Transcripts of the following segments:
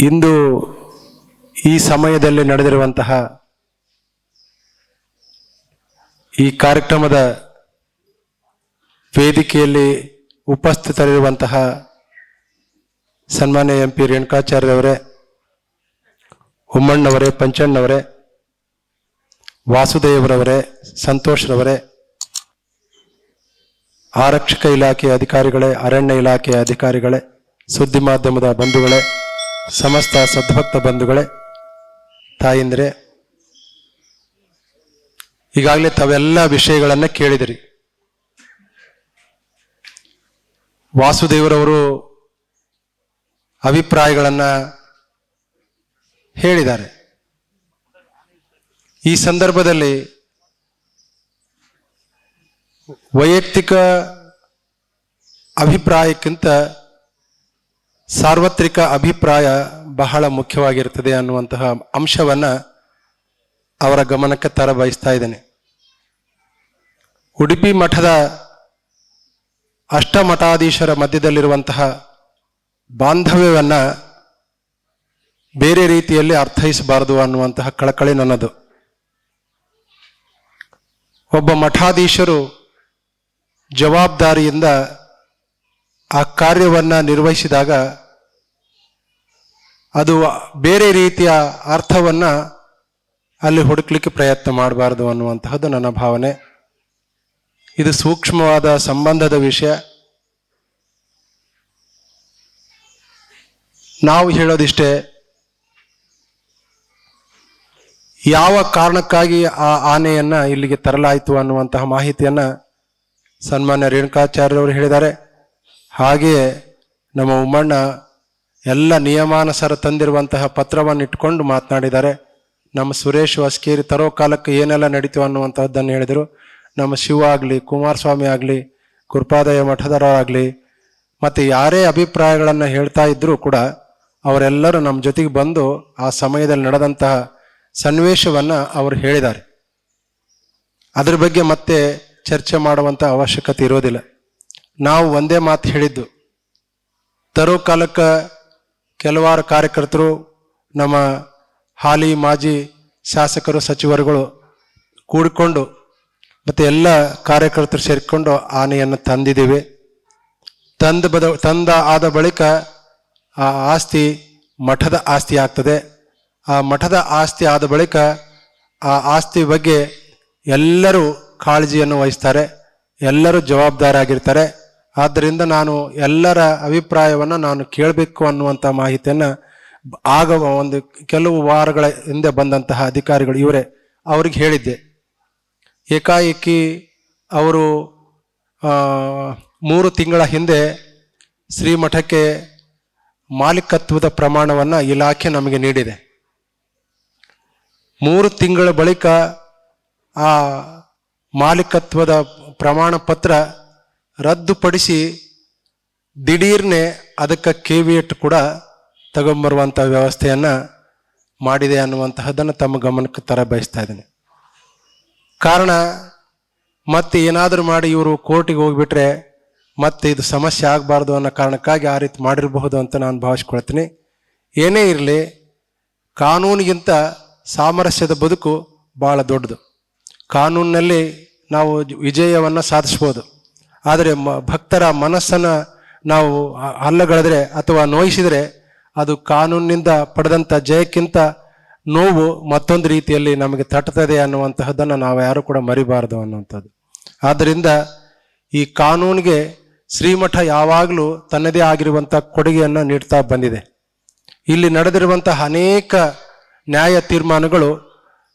ಇಂದು ಈ ಸಮಯದಲ್ಲಿ ನಡೆದಿರುವಂತಹ ಈ ಕಾರ್ಯಕ್ರಮದ ವೇದಿಕೆಯಲ್ಲಿ ಉಪಸ್ಥಿತರಿರುವಂತಹ ಸನ್ಮಾನ್ಯ ಎಂ ಪಿ ರೇಣುಕಾಚಾರ್ಯವರೇ ಉಮ್ಮಣ್ಣವರೇ, ಪಂಚಣ್ಣವರೇ, ವಾಸುದೇವರವರೇ, ಸಂತೋಷ್ರವರೇ, ಆರಕ್ಷಕ ಇಲಾಖೆಯ ಅಧಿಕಾರಿಗಳೇ, ಅರಣ್ಯ ಇಲಾಖೆಯ ಅಧಿಕಾರಿಗಳೇ, ಸುದ್ದಿ ಮಾಧ್ಯಮದ ಬಂಧುಗಳೇ ಸಮಸ್ತ ಸದ್ಭಕ್ತ ಬಂಧುಗಳೇ, ತಾಯಿಂದ್ರೆ, ಈಗಾಗಲೇ ತಾವೆಲ್ಲ ವಿಷಯಗಳನ್ನ ಕೇಳಿದಿರಿ. ವಾಸುದೇವರವರು ಅಭಿಪ್ರಾಯಗಳನ್ನ ಹೇಳಿದ್ದಾರೆ. ಈ ಸಂದರ್ಭದಲ್ಲಿ ವೈಯಕ್ತಿಕ ಅಭಿಪ್ರಾಯಕ್ಕಿಂತ ಸಾರ್ವತ್ರಿಕ ಅಭಿಪ್ರಾಯ ಬಹಳ ಮುಖ್ಯವಾಗಿರ್ತದೆ ಅನ್ನುವಂತಹ ಅಂಶವನ್ನ ಅವರ ಗಮನಕ್ಕೆ ತರ ಬಯಸ್ತಾ ಇದ್ದೇನೆ. ಉಡುಪಿ ಮಠದ ಅಷ್ಟಮಠಾಧೀಶರ ಮಧ್ಯದಲ್ಲಿರುವಂತಹ ಬಾಂಧವ್ಯವನ್ನು ಬೇರೆ ರೀತಿಯಲ್ಲಿ ಅರ್ಥೈಸಬಾರದು ಅನ್ನುವಂತಹ ಕಳಕಳಿ ನನ್ನದು. ಒಬ್ಬ ಮಠಾಧೀಶರು ಜವಾಬ್ದಾರಿಯಿಂದ ಆ ಕಾರ್ಯವನ್ನ ನಿರ್ವಹಿಸಿದಾಗ ಅದು ಬೇರೆ ರೀತಿಯ ಅರ್ಥವನ್ನ ಅಲ್ಲಿ ಹುಡುಕ್ಲಿಕ್ಕೆ ಪ್ರಯತ್ನ ಮಾಡಬಾರದು ಅನ್ನುವಂತಹದ್ದು ನನ್ನ ಭಾವನೆ. ಇದು ಸೂಕ್ಷ್ಮವಾದ ಸಂಬಂಧದ ವಿಷಯ. ನಾವು ಹೇಳೋದಿಷ್ಟೇ, ಯಾವ ಕಾರಣಕ್ಕಾಗಿ ಆ ಆನೆಯನ್ನು ಇಲ್ಲಿಗೆ ತರಲಾಯಿತು ಅನ್ನುವಂತಹ ಮಾಹಿತಿಯನ್ನ ಸನ್ಮಾನ್ಯ ರೇಣುಕಾಚಾರ್ಯವರು ಹೇಳಿದ್ದಾರೆ. ಹಾಗೆಯೇ ನಮ್ಮ ಉಮ್ಮಣ್ಣ ಎಲ್ಲ ನಿಯಮಾನುಸಾರ ತಂದಿರುವಂತಹ ಪತ್ರವನ್ನು ಇಟ್ಕೊಂಡು ಮಾತನಾಡಿದ್ದಾರೆ. ನಮ್ಮ ಸುರೇಶ್ ವಸ್ಕೇರಿ ತರೋ ಕಾಲಕ್ಕೆ ಏನೆಲ್ಲ ನಡೀತು ಅನ್ನುವಂಥದ್ದನ್ನು ಹೇಳಿದರು. ನಮ್ಮ ಶಿವ ಆಗಲಿ, ಕುಮಾರಸ್ವಾಮಿ ಆಗಲಿ ಕೃಪಾದಯ ಆಗಲಿ ಮತ್ತು ಯಾರೇ ಅಭಿಪ್ರಾಯಗಳನ್ನು ಹೇಳ್ತಾ ಇದ್ದರೂ ಕೂಡ ಅವರೆಲ್ಲರೂ ನಮ್ಮ ಜೊತೆಗೆ ಬಂದು ಆ ಸಮಯದಲ್ಲಿ ನಡೆದಂತಹ ಸನ್ನಿವೇಶವನ್ನು ಅವರು ಹೇಳಿದ್ದಾರೆ. ಅದ್ರ ಬಗ್ಗೆ ಮತ್ತೆ ಚರ್ಚೆ ಮಾಡುವಂಥ ಅವಶ್ಯಕತೆ ಇರೋದಿಲ್ಲ. ನಾವು ಒಂದೇ ಮಾತು ಹೇಳಿದ್ದು. ತರೋ ಕಾಲಕ್ಕೆ ಕೆಲವಾರು ಕಾರ್ಯಕರ್ತರು, ನಮ್ಮ ಹಾಲಿ ಮಾಜಿ ಶಾಸಕರು, ಸಚಿವರುಗಳು ಕೂಡಿಕೊಂಡು ಮತ್ತು ಎಲ್ಲ ಕಾರ್ಯಕರ್ತರು ಸೇರಿಕೊಂಡು ಆನೆಯನ್ನು ತಂದಿದ್ದೀವಿ. ತಂದ ಬದ, ತಂದ ಆದ ಬಳಿಕ ಆ ಆಸ್ತಿ ಮಠದ ಆಸ್ತಿ ಆಗ್ತದೆ. ಆ ಮಠದ ಆಸ್ತಿ ಆದ ಬಳಿಕ ಆ ಆಸ್ತಿ ಬಗ್ಗೆ ಎಲ್ಲರೂ ಕಾಳಜಿಯನ್ನು ವಹಿಸ್ತಾರೆ. ಎಲ್ಲರೂ ಜವಾಬ್ದಾರಿಯಾಗಿರ್ತಾರೆ ಆದ್ದರಿಂದ ನಾನು ಎಲ್ಲರ ಅಭಿಪ್ರಾಯವನ್ನು ನಾನು ಕೇಳಬೇಕು ಅನ್ನುವಂಥ ಮಾಹಿತಿಯನ್ನು ಆಗ ಒಂದು ಕೆಲವು ವಾರಗಳ ಹಿಂದೆ ಬಂದಂತಹ ಅಧಿಕಾರಿಗಳು ಇವರೇ ಅವ್ರಿಗೆ ಹೇಳಿದ್ದೆ. ಏಕಾಏಕಿ ಅವರು ಮೂರು ತಿಂಗಳ ಹಿಂದೆ ಶ್ರೀಮಠಕ್ಕೆ ಮಾಲೀಕತ್ವದ ಪ್ರಮಾಣವನ್ನು ಇಲಾಖೆ ನಮಗೆ ನೀಡಿದೆ. ಮೂರು ತಿಂಗಳ ಬಳಿಕ ಆ ಮಾಲೀಕತ್ವದ ಪ್ರಮಾಣ ಪತ್ರ ರದ್ದುಪಡಿಸಿ ದಿಢೀರ್ನೆ ಅದಕ್ಕೆ ಕೆವಿಯಟ್ ಕೂಡ ತಗೊಂಬರುವಂಥ ವ್ಯವಸ್ಥೆಯನ್ನು ಮಾಡಿದೆ ಅನ್ನುವಂತಹದ್ದನ್ನು ತಮ್ಮ ಗಮನಕ್ಕೆ ತರ ಬಯಸ್ತಾ ಇದ್ದೀನಿ. ಕಾರಣ, ಮತ್ತೆ ಏನಾದರೂ ಮಾಡಿ ಇವರು ಕೋರ್ಟಿಗೆ ಹೋಗ್ಬಿಟ್ರೆ ಮತ್ತೆ ಇದು ಸಮಸ್ಯೆ ಆಗಬಾರ್ದು ಅನ್ನೋ ಕಾರಣಕ್ಕಾಗಿ ಆ ರೀತಿ ಮಾಡಿರಬಹುದು ಅಂತ ನಾನು ಭಾವಿಸ್ಕೊಳ್ತೀನಿ. ಏನೇ ಇರಲಿ, ಕಾನೂನಿಗಿಂತ ಸಾಮರಸ್ಯದ ಬದುಕು ಭಾಳ ದೊಡ್ಡದು. ಕಾನೂನಿನಲ್ಲಿ ನಾವು ವಿಜಯವನ್ನು ಸಾಧಿಸ್ಬೋದು. ಆದರೆ ಭಕ್ತರ ಮನಸ್ಸನ್ನು ನಾವು ಅಲ್ಲಗಳೆದ್ರೆ ಅಥವಾ ನೋಯಿಸಿದರೆ ಅದು ಕಾನೂನಿನಿಂದ ಪಡೆದಂಥ ಜಯಕ್ಕಿಂತ ನೋವು ಮತ್ತೊಂದು ರೀತಿಯಲ್ಲಿ ನಮಗೆ ತಟ್ಟುತ್ತದೆ ಅನ್ನುವಂತಹದ್ದನ್ನು ನಾವು ಯಾರು ಕೂಡ ಮರಿಬಾರದು ಅನ್ನುವಂಥದ್ದು. ಆದ್ದರಿಂದ ಈ ಕಾನೂನಿಗೆ ಶ್ರೀಮಠ ಯಾವಾಗಲೂ ತನ್ನದೇ ಆಗಿರುವಂಥ ಕೊಡುಗೆಯನ್ನು ನೀಡ್ತಾ ಬಂದಿದೆ. ಇಲ್ಲಿ ನಡೆದಿರುವಂತಹ ಅನೇಕ ನ್ಯಾಯ ತೀರ್ಮಾನಗಳು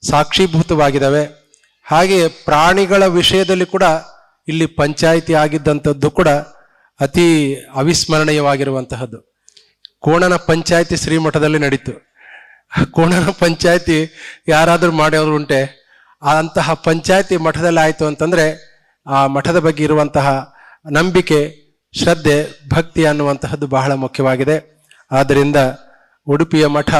ಸಾಕ್ಷೀಭೂತವಾಗಿದ್ದಾವೆ. ಹಾಗೆಯೇ ಪ್ರಾಣಿಗಳ ವಿಷಯದಲ್ಲಿ ಕೂಡ ಇಲ್ಲಿ ಪಂಚಾಯಿತಿ ಆಗಿದ್ದಂಥದ್ದು ಕೂಡ ಅತಿ ಅವಿಸ್ಮರಣೀಯವಾಗಿರುವಂತಹದ್ದು. ಕೋಣನ ಪಂಚಾಯಿತಿ ಶ್ರೀಮಠದಲ್ಲಿ ನಡೀತು. ಕೋಣನ ಪಂಚಾಯಿತಿ ಯಾರಾದರೂ ಮಾಡೋರು ಉಂಟೆ ಅಂತಹ ಪಂಚಾಯಿತಿ ಮಠದಲ್ಲಿ ಆಯಿತು ಅಂತಂದರೆ ಆ ಮಠದ ಬಗ್ಗೆ ಇರುವಂತಹ ನಂಬಿಕೆ, ಶ್ರದ್ಧೆ, ಭಕ್ತಿ ಅನ್ನುವಂತಹದ್ದು ಬಹಳ ಮುಖ್ಯವಾಗಿದೆ. ಆದ್ದರಿಂದ ಉಡುಪಿಯ ಮಠ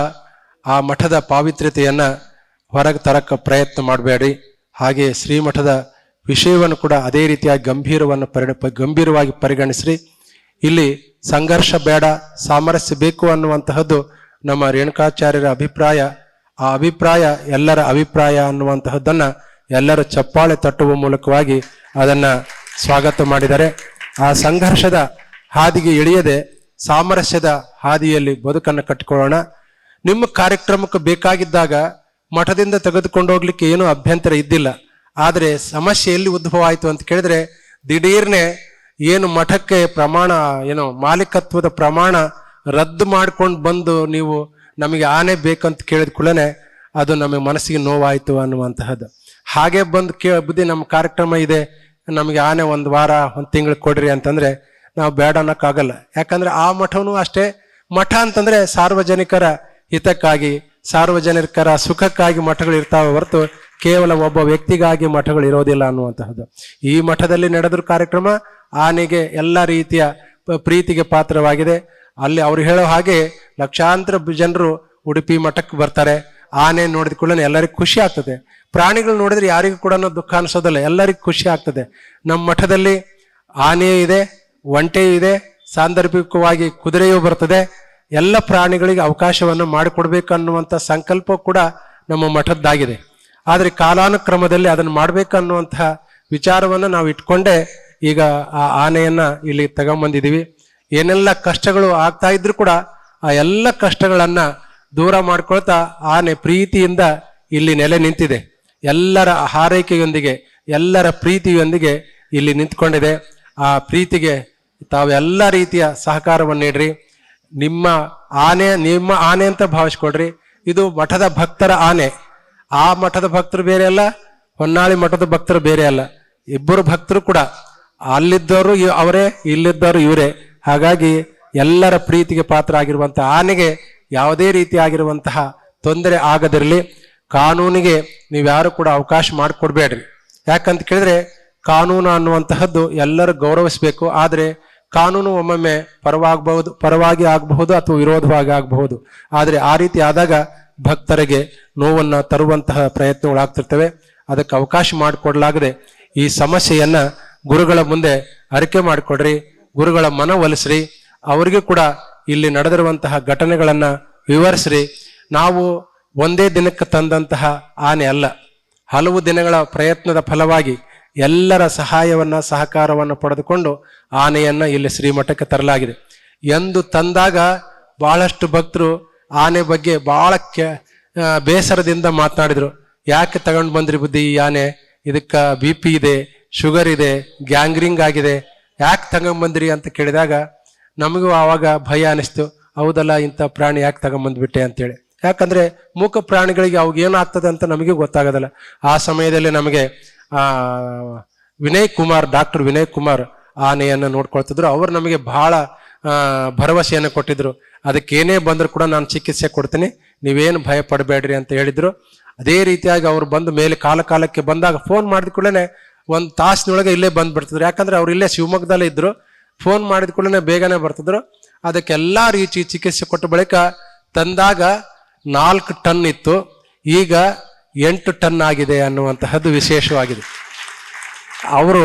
ಆ ಮಠದ ಪಾವಿತ್ರ್ಯತೆಯನ್ನು ಹೊರಗೆ ತರಕ್ಕೆ ಪ್ರಯತ್ನ ಮಾಡಬೇಡಿ. ಹಾಗೆ ಶ್ರೀಮಠದ ವಿಷಯವನ್ನು ಕೂಡ ಅದೇ ರೀತಿಯ ಗಂಭೀರವನ್ನು ಪರಿಣ ಗಂಭೀರವಾಗಿ ಪರಿಗಣಿಸ್ರಿ. ಇಲ್ಲಿ ಸಂಘರ್ಷ ಬೇಡ, ಸಾಮರಸ್ಯ ಬೇಕು ಅನ್ನುವಂತಹದ್ದು ನಮ್ಮ ರೇಣುಕಾಚಾರ್ಯರ ಅಭಿಪ್ರಾಯ. ಆ ಅಭಿಪ್ರಾಯ ಎಲ್ಲರ ಅಭಿಪ್ರಾಯ ಅನ್ನುವಂತಹದ್ದನ್ನ ಎಲ್ಲರೂ ಚಪ್ಪಾಳೆ ತಟ್ಟುವ ಮೂಲಕವಾಗಿ ಅದನ್ನ ಸ್ವಾಗತ ಮಾಡಿದ್ದಾರೆ. ಆ ಸಂಘರ್ಷದ ಹಾದಿಗೆ ಇಳಿಯದೆ ಸಾಮರಸ್ಯದ ಹಾದಿಯಲ್ಲಿ ಬದುಕನ್ನು ಕಟ್ಟಿಕೊಳ್ಳೋಣ. ನಿಮ್ಮ ಕಾರ್ಯಕ್ರಮಕ್ಕೆ ಬೇಕಾಗಿದ್ದಾಗ ಮಠದಿಂದ ತೆಗೆದುಕೊಂಡು ಹೋಗ್ಲಿಕ್ಕೆ ಏನೂ ಅಭ್ಯಂತರ ಇದ್ದಿಲ್ಲ. ಆದರೆ ಸಮಸ್ಯೆ ಎಲ್ಲಿ ಉದ್ಭವ ಆಯಿತು ಅಂತ ಕೇಳಿದ್ರೆ ದಿಢೀರ್ನೆ ಏನು ಮಠಕ್ಕೆ ಪ್ರಮಾಣ, ಏನು ಮಾಲೀಕತ್ವದ ಪ್ರಮಾಣ ರದ್ದು ಮಾಡ್ಕೊಂಡು ಬಂದು ನೀವು ನಮಗೆ ಆನೆ ಬೇಕಂತ ಕೇಳಿದ ಕೂಡಲೇ ಅದು ನಮಗೆ ಮನಸ್ಸಿಗೆ ನೋವಾಯಿತು ಅನ್ನುವಂತಹದ್ದು. ಹಾಗೆ ಬಂದು ಕೇ, ಬುದ್ಧಿ ನಮ್ಮ ಕಾರ್ಯಕ್ರಮ ಇದೆ, ನಮಗೆ ಆನೆ ಒಂದು ವಾರ, ಒಂದು ತಿಂಗಳು ಕೊಡ್ರಿ ಅಂತಂದ್ರೆ ನಾವು ಬೇಡ ಅನ್ನೋಕ್ಕಾಗಲ್ಲ. ಯಾಕಂದ್ರೆ ಆ ಮಠವೂ ಅಷ್ಟೇ. ಮಠ ಅಂತಂದ್ರೆ ಸಾರ್ವಜನಿಕರ ಹಿತಕ್ಕಾಗಿ, ಸಾರ್ವಜನಿಕರ ಸುಖಕ್ಕಾಗಿ ಮಠಗಳು ಇರ್ತಾವೆ ಹೊರತು ಕೇವಲ ಒಬ್ಬ ವ್ಯಕ್ತಿಗಾಗಿ ಮಠಗಳು ಇರೋದಿಲ್ಲ ಅನ್ನುವಂತಹದ್ದು. ಈ ಮಠದಲ್ಲಿ ನಡೆದ್ರ ಕಾರ್ಯಕ್ರಮ ಆನೆಗೆ ಎಲ್ಲ ರೀತಿಯ ಪ್ರೀತಿಗೆ ಪಾತ್ರವಾಗಿದೆ. ಅಲ್ಲಿ ಅವ್ರು ಹೇಳೋ ಹಾಗೆ ಲಕ್ಷಾಂತರ ಜನರು ಉಡುಪಿ ಮಠಕ್ಕೆ ಬರ್ತಾರೆ. ಆನೆ ನೋಡಿದ ಕೂಡಲೇ ಎಲ್ಲರಿಗೂ ಖುಷಿ ಆಗ್ತದೆ. ಪ್ರಾಣಿಗಳು ನೋಡಿದ್ರೆ ಯಾರಿಗೂ ಕೂಡ ದುಃಖ ಅನಿಸೋದಿಲ್ಲ. ಎಲ್ಲರಿಗೂ ಖುಷಿ ಆಗ್ತದೆ. ನಮ್ಮ ಮಠದಲ್ಲಿ ಆನೆ ಇದೆ, ಒಂಟೆ ಇದೆ, ಸಾಂದರ್ಭಿಕವಾಗಿ ಕುದುರೆಯೂ ಬರ್ತದೆ. ಎಲ್ಲ ಪ್ರಾಣಿಗಳಿಗೆ ಅವಕಾಶವನ್ನು ಮಾಡಿಕೊಡ್ಬೇಕು ಅನ್ನುವಂಥ ಸಂಕಲ್ಪ ಕೂಡ ನಮ್ಮ ಮಠದ್ದಾಗಿದೆ. ಆದರೆ ಕಾಲಾನುಕ್ರಮದಲ್ಲಿ ಅದನ್ನು ಮಾಡ್ಬೇಕು ಅನ್ನುವಂತಹ ವಿಚಾರವನ್ನು ನಾವು ಇಟ್ಕೊಂಡೇ ಈಗ ಆ ಆನೆಯನ್ನ ಇಲ್ಲಿ ತಗೊಂಬಂದಿದ್ದೀವಿ. ಏನೆಲ್ಲ ಕಷ್ಟಗಳು ಆಗ್ತಾ ಇದ್ರು ಕೂಡ ಆ ಎಲ್ಲ ಕಷ್ಟಗಳನ್ನ ದೂರ ಮಾಡ್ಕೊಳ್ತಾ ಆನೆ ಪ್ರೀತಿಯಿಂದ ಇಲ್ಲಿ ನೆಲೆ ನಿಂತಿದೆ. ಎಲ್ಲರ ಹಾರೈಕೆಯೊಂದಿಗೆ, ಎಲ್ಲರ ಪ್ರೀತಿಯೊಂದಿಗೆ ಇಲ್ಲಿ ನಿಂತ್ಕೊಂಡಿದೆ. ಆ ಪ್ರೀತಿಗೆ ತಾವೆಲ್ಲ ರೀತಿಯ ಸಹಕಾರವನ್ನು ನೀಡ್ರಿ. ನಿಮ್ಮ ಆನೆ ನಿಮ್ಮ ಆನೆ ಅಂತ ಭಾವಿಸ್ಕೊಡ್ರಿ ಇದು ಮಠದ ಭಕ್ತರ ಆನೆ. ಆ ಮಠದ ಭಕ್ತರು ಬೇರೆ ಅಲ್ಲ, ಹೊನ್ನಾಳಿ ಮಠದ ಭಕ್ತರು ಬೇರೆ ಅಲ್ಲ. ಇಬ್ಬರು ಭಕ್ತರು ಕೂಡ ಅಲ್ಲಿದ್ದವರು ಅವರೇ, ಇಲ್ಲಿದ್ದವರು ಇವರೇ. ಹಾಗಾಗಿ ಎಲ್ಲರ ಪ್ರೀತಿಗೆ ಪಾತ್ರ ಆಗಿರುವಂತಹ ಆನೆಗೆ ಯಾವುದೇ ರೀತಿಯಾಗಿರುವಂತಹ ತೊಂದರೆ ಆಗದಿರಲಿ. ಕಾನೂನಿಗೆ ನೀವ್ಯಾರು ಕೂಡ ಅವಕಾಶ ಮಾಡಿಕೊಡ್ಬೇಡ್ರಿ. ಯಾಕಂತ ಕೇಳಿದ್ರೆ ಕಾನೂನು ಅನ್ನುವಂತಹದ್ದು ಎಲ್ಲರೂ ಗೌರವಿಸಬೇಕು. ಆದರೆ ಕಾನೂನು ಒಮ್ಮೊಮ್ಮೆ ಪರವಾಗಬಹುದು, ಪರವಾಗಿ ಆಗಬಹುದು ಅಥವಾ ವಿರೋಧವಾಗಿ ಆಗಬಹುದು. ಆದರೆ ಆ ರೀತಿ ಆದಾಗ ಭಕ್ತರಿಗೆ ನೋವನ್ನು ತರುವಂತಹ ಪ್ರಯತ್ನಗಳಾಗ್ತಿರ್ತವೆ. ಅದಕ್ಕೆ ಅವಕಾಶ ಮಾಡಿಕೊಡ್ಲಾಗದೆ ಈ ಸಮಸ್ಯೆಯನ್ನು ಗುರುಗಳ ಮುಂದೆ ಅರಿಕೆ ಮಾಡಿಕೊಡ್ರಿ, ಗುರುಗಳ ಮನವೊಲಿಸ್ರಿ ಅವರಿಗೂ ಕೂಡ ಇಲ್ಲಿ ನಡೆದಿರುವಂತಹ ಘಟನೆಗಳನ್ನು ವಿವರಿಸ್ರಿ. ನಾವು ಒಂದೇ ದಿನಕ್ಕೆ ತಂದಂತಹ ಆನೆ ಅಲ್ಲ, ಹಲವು ದಿನಗಳ ಪ್ರಯತ್ನದ ಫಲವಾಗಿ ಎಲ್ಲರ ಸಹಾಯವನ್ನ, ಸಹಕಾರವನ್ನು ಪಡೆದುಕೊಂಡು ಆನೆಯನ್ನ ಇಲ್ಲಿ ಶ್ರೀಮಠಕ್ಕೆ ತರಲಾಗಿದೆ. ಎಂದು ತಂದಾಗ ಬಹಳಷ್ಟು ಭಕ್ತರು ಆನೆ ಬಗ್ಗೆ ಬಹಳ ಕೆ ಬೇಸರದಿಂದ ಮಾತನಾಡಿದ್ರು. ಯಾಕೆ ತಗೊಂಡು ಬಂದ್ರಿ ಬುದ್ಧಿ ಈ ಆನೆ? ಇದಕ್ಕ ಬಿ ಪಿ ಇದೆ, ಶುಗರ್ ಇದೆ, ಗ್ಯಾಂಗ್ರಿಂಗ್ ಆಗಿದೆ. ಯಾಕೆ ತಗೊಂಬಂದ್ರಿ ಅಂತ ಕೇಳಿದಾಗ, ನಮಗೂ ಆವಾಗ ಭಯ ಅನಿಸ್ತು. ಹೌದಲ್ಲ, ಇಂಥ ಪ್ರಾಣಿ ಯಾಕೆ ತಗೊಂಬಂದ್ಬಿಟ್ಟೆ ಅಂತೇಳಿ. ಯಾಕಂದ್ರೆ ಮೂಕ ಪ್ರಾಣಿಗಳಿಗೆ ಅವಾಗ ಏನಾಗ್ತದೆ ಅಂತ ನಮಗೆ ಗೊತ್ತಾಗೋದಲ್ಲ. ಆ ಸಮಯದಲ್ಲಿ ನಮಗೆ ವಿನಯ್ ಕುಮಾರ್, ಡಾಕ್ಟರ್ ವಿನಯ್ ಕುಮಾರ್ ಆನೆಯನ್ನು ನೋಡ್ಕೊಳ್ತಿದ್ರು. ಅವರು ನಮಗೆ ಬಹಳ ಭರವಸೆಯನ್ನು ಕೊಟ್ಟಿದ್ರು. ಅದಕ್ಕೆ ಏನೇ ಬಂದರೂ ಕೂಡ ನಾನು ಚಿಕಿತ್ಸೆ ಕೊಡ್ತೀನಿ. ನೀವೇನು ಭಯ ಪಡಬೇಡ್ರಿ ಅಂತ ಹೇಳಿದ್ರು. ಅದೇ ರೀತಿಯಾಗಿ ಅವ್ರು ಬಂದು ಮೇಲೆ ಕಾಲ ಕಾಲಕ್ಕೆ ಬಂದಾಗ ಫೋನ್ ಮಾಡಿದ ಕೂಡಲೇ ಒಂದು ತಾಸಿನೊಳಗೆ ಇಲ್ಲೇ ಬಂದು ಬಿಡ್ತಿದ್ರು ಯಾಕಂದ್ರೆ ಅವ್ರು ಇಲ್ಲೇ ಶಿವಮೊಗ್ಗದಲ್ಲೇ ಇದ್ರು. ಫೋನ್ ಮಾಡಿದ ಕೂಡಲೇ ಬೇಗನೆ ಬರ್ತಿದ್ರು. ಅದಕ್ಕೆಲ್ಲ ರೀತಿ ಚಿಕಿತ್ಸೆ ಕೊಟ್ಟ ಬಳಿಕ ತಂದಾಗ ನಾಲ್ಕು ಟನ್ ಇತ್ತು. ಈಗ ಎಂಟು ಟನ್ ಆಗಿದೆ ಅನ್ನುವಂತಹದ್ದು ವಿಶೇಷವಾಗಿದೆ. ಅವರು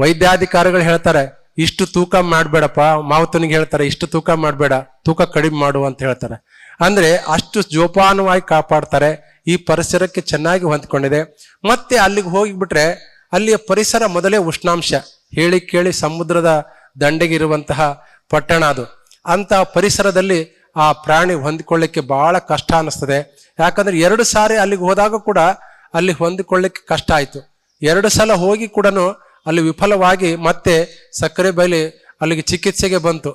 ವೈದ್ಯಾಧಿಕಾರಿಗಳು ಹೇಳ್ತಾರೆ ಇಷ್ಟು ತೂಕ ಮಾಡಬೇಡಪ್ಪ. ಮಾವತನಿಗೆ ಹೇಳ್ತಾರೆ, ಇಷ್ಟು ತೂಕ ಮಾಡಬೇಡ, ತೂಕ ಕಡಿಮೆ ಮಾಡು ಅಂತ ಹೇಳ್ತಾರೆ. ಅಂದ್ರೆ ಅಷ್ಟು ಜೋಪಾನವಾಗಿ ಕಾಪಾಡ್ತಾರೆ, ಈ ಪರಿಸರಕ್ಕೆ ಚೆನ್ನಾಗಿ ಹೊಂದ್ಕೊಂಡಿದೆ. ಮತ್ತೆ ಅಲ್ಲಿಗೆ ಹೋಗಿಬಿಟ್ರೆ ಅಲ್ಲಿಯ ಪರಿಸರ ಮೊದಲೇ ಉಷ್ಣಾಂಶ. ಹೇಳಿ ಕೇಳಿ ಸಮುದ್ರದ ದಂಡೆಗಿರುವಂತಹ ಪಟ್ಟಣ ಅದು. ಅಂತ ಪರಿಸರದಲ್ಲಿ ಆ ಪ್ರಾಣಿ ಹೊಂದಿಕೊಳ್ಳಿಕ್ಕೆ ಬಹಳ ಕಷ್ಟ ಅನ್ನಿಸ್ತದೆ. ಯಾಕಂದ್ರೆ ಎರಡು ಸಾರಿ ಅಲ್ಲಿಗೆ ಹೋದಾಗ ಕೂಡ ಅಲ್ಲಿ ಹೊಂದಿಕೊಳ್ಳಿಕ್ಕೆ ಕಷ್ಟ ಆಯಿತು. ಎರಡು ಸಲ ಹೋಗಿ ಕೂಡ ಅಲ್ಲಿ ವಿಫಲವಾಗಿ ಮತ್ತೆ ಸಕ್ಕರೆ ಬೈಲಿ ಅಲ್ಲಿಗೆ ಚಿಕಿತ್ಸೆಗೆ ಬಂತು.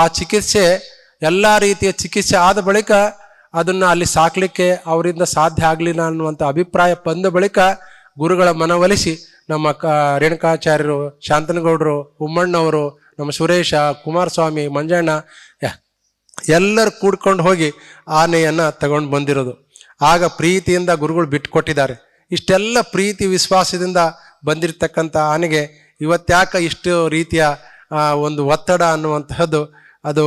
ಆ ಚಿಕಿತ್ಸೆ ಎಲ್ಲ ರೀತಿಯ ಚಿಕಿತ್ಸೆ ಆದ ಬಳಿಕ ಅದನ್ನು ಅಲ್ಲಿ ಸಾಕಲಿಕ್ಕೆ ಅವರಿಂದ ಸಾಧ್ಯ ಆಗಲಿಲ್ಲ ಅನ್ನುವಂಥ ಅಭಿಪ್ರಾಯ ಬಂದ ಬಳಿಕ ಗುರುಗಳ ಮನವೊಲಿಸಿ ನಮ್ಮ ಕ ರೇಣುಕಾಚಾರ್ಯರು, ಶಾಂತನಗೌಡರು, ಉಮ್ಮಣ್ಣವರು, ನಮ್ಮ ಸುರೇಶ, ಕುಮಾರಸ್ವಾಮಿ, ಮಂಜಣ್ಣ ಎಲ್ಲರೂ ಕೂಡ್ಕೊಂಡು ಹೋಗಿ ಆನೆಯನ್ನು ತಗೊಂಡು ಬಂದಿರೋದು. ಆಗ ಪ್ರೀತಿಯಿಂದ ಗುರುಗಳು ಬಿಟ್ಟುಕೊಟ್ಟಿದ್ದಾರೆ ಇಷ್ಟೆಲ್ಲ ಪ್ರೀತಿ, ವಿಶ್ವಾಸದಿಂದ ಬಂದಿರತಕ್ಕಂಥ ಆನೆಗೆ ಇವತ್ತ್ಯಾಕೆ ಇಷ್ಟು ರೀತಿಯ ಒಂದು ಒತ್ತಡ ಅನ್ನುವಂತಹದ್ದು ಅದು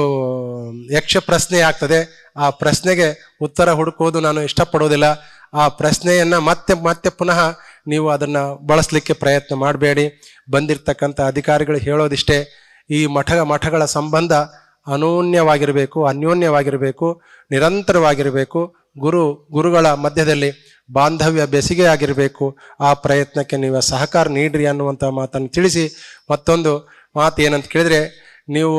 ಯಕ್ಷ ಪ್ರಶ್ನೆ ಆಗ್ತದೆ. ಆ ಪ್ರಶ್ನೆಗೆ ಉತ್ತರ ಹುಡುಕೋದು ನಾನು ಇಷ್ಟಪಡೋದಿಲ್ಲ ಆ ಪ್ರಶ್ನೆಯನ್ನು ಮತ್ತೆ ಮತ್ತೆ ಪುನಃ ನೀವು ಅದನ್ನು ಬಳಸಲಿಕ್ಕೆ ಪ್ರಯತ್ನ ಮಾಡಬೇಡಿ. ಬಂದಿರತಕ್ಕಂಥ ಅಧಿಕಾರಿಗಳು ಹೇಳೋದಿಷ್ಟೇ, ಈ ಮಠ ಮಠಗಳ ಸಂಬಂಧ ಅನೂನ್ಯವಾಗಿರಬೇಕು, ಅನ್ಯೋನ್ಯವಾಗಿರಬೇಕು, ನಿರಂತರವಾಗಿರಬೇಕು. ಗುರು, ಗುರುಗಳ ಮಧ್ಯದಲ್ಲಿ ಬಾಂಧವ್ಯ ಬೆಸಿಗೆ ಆಗಿರಬೇಕು ಆ ಪ್ರಯತ್ನಕ್ಕೆ ನೀವು ಸಹಕಾರ ನೀಡ್ರಿ ಅನ್ನುವಂಥ ಮಾತನ್ನು ತಿಳಿಸಿ ಮತ್ತೊಂದು ಮಾತು ಏನಂತ ಕೇಳಿದ್ರೆ, ನೀವು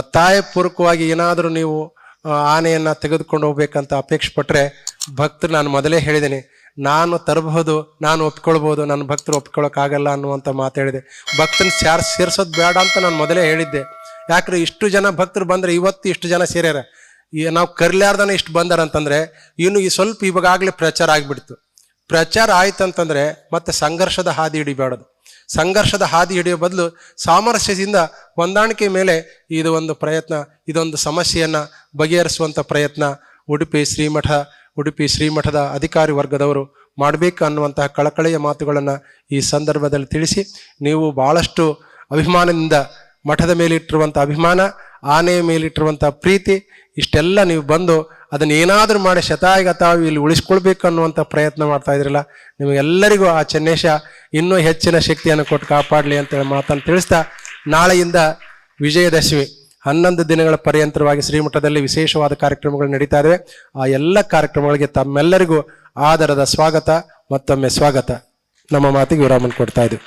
ಒತ್ತಾಯಪೂರ್ವಕವಾಗಿ ಏನಾದರೂ ನೀವು ಆನೆಯನ್ನು ತೆಗೆದುಕೊಂಡು ಹೋಗ್ಬೇಕಂತ ಅಪೇಕ್ಷೆ ಪಟ್ಟರೆ ಭಕ್ತರು ನಾನು ಮೊದಲೇ ಹೇಳಿದ್ದೀನಿ, ನಾನು ತರಬಹುದು, ನಾನು ಒಪ್ಕೊಳ್ಬೋದು, ನನ್ನ ಭಕ್ತರು ಒಪ್ಕೊಳ್ಳೋಕ್ಕಾಗಲ್ಲ ಅನ್ನುವಂಥ ಮಾತು ಹೇಳಿದೆ. ಭಕ್ತನ ಸೇರ್ ಸೇರ್ಸೋದು ಬೇಡ ಅಂತ ನಾನು ಮೊದಲೇ ಹೇಳಿದ್ದೆ. ಯಾಕ್ರೆ ಇಷ್ಟು ಜನ ಭಕ್ತರು ಬಂದರೆ ಇವತ್ತು ಇಷ್ಟು ಜನ ಸೇರ್ಯಾರ. ಈ ನಾವು ಕರ್ಲಾರ್ದನ ಇಷ್ಟು ಬಂದಾರ ಅಂತಂದ್ರೆ, ಇನ್ನು ಈ ಸ್ವಲ್ಪ ಇವಾಗಲೇ ಪ್ರಚಾರ ಆಗಿಬಿಡ್ತು. ಪ್ರಚಾರ ಆಯ್ತು ಅಂತಂದ್ರೆ ಮತ್ತೆ ಸಂಘರ್ಷದ ಹಾದಿ ಹಿಡಿಬೇಡದು. ಸಂಘರ್ಷದ ಹಾದಿ ಹಿಡಿಯೋ ಬದಲು ಸಾಮರಸ್ಯದಿಂದ ಹೊಂದಾಣಿಕೆ ಮೇಲೆ ಇದು ಒಂದು ಪ್ರಯತ್ನ, ಇದೊಂದು ಸಮಸ್ಯೆಯನ್ನು ಬಗೆಹರಿಸುವಂಥ ಪ್ರಯತ್ನ ಉಡುಪಿ ಶ್ರೀಮಠ, ಉಡುಪಿ ಶ್ರೀಮಠದ ಅಧಿಕಾರಿ ವರ್ಗದವರು ಮಾಡಬೇಕು ಅನ್ನುವಂತಹ ಕಳಕಳಿಯ ಮಾತುಗಳನ್ನು ಈ ಸಂದರ್ಭದಲ್ಲಿ ತಿಳಿಸಿ, ನೀವು ಬಹಳಷ್ಟು ಅಭಿಮಾನದಿಂದ ಮಠದ ಮೇಲಿಟ್ಟಿರುವಂಥ ಅಭಿಮಾನ, ಆನೆಯ ಮೇಲಿಟ್ಟಿರುವಂಥ ಪ್ರೀತಿ ಇಷ್ಟೆಲ್ಲ ನೀವು ಬಂದು ಅದನ್ನ ಏನಾದರೂ ಮಾಡಿ ಶತಾಯಗತಾವಿ ಇಲ್ಲಿ ಉಳಿಸ್ಕೊಳ್ಬೇಕು ಅನ್ನುವಂಥ ಪ್ರಯತ್ನ ಮಾಡ್ತಾ ಇದ್ರಲ್ಲ, ನಿಮಗೆಲ್ಲರಿಗೂ ಆ ಚೆನ್ನೇಶ ಇನ್ನೂ ಹೆಚ್ಚಿನ ಶಕ್ತಿಯನ್ನು ಕೊಟ್ಟು ಕಾಪಾಡಲಿ ಅಂತೇಳಿ ಮಾತನ್ನು ತಿಳಿಸ್ತಾ ನಾಳೆಯಿಂದ ವಿಜಯದಶಮಿ ಹನ್ನೊಂದು ದಿನಗಳ ಪರ್ಯಂತರವಾಗಿ ಶ್ರೀಮಠದಲ್ಲಿ ವಿಶೇಷವಾದ ಕಾರ್ಯಕ್ರಮಗಳು ನಡೀತಾ ಇವೆ ಆ ಎಲ್ಲ ಕಾರ್ಯಕ್ರಮಗಳಿಗೆ ತಮ್ಮೆಲ್ಲರಿಗೂ ಆದರದ ಸ್ವಾಗತ, ಮತ್ತೊಮ್ಮೆ ಸ್ವಾಗತ. ನಮ್ಮ ಮಾತಿಗೆ ವಿರಾಮ ಕೊಡ್ತಾ ಇದ್ದೀವಿ.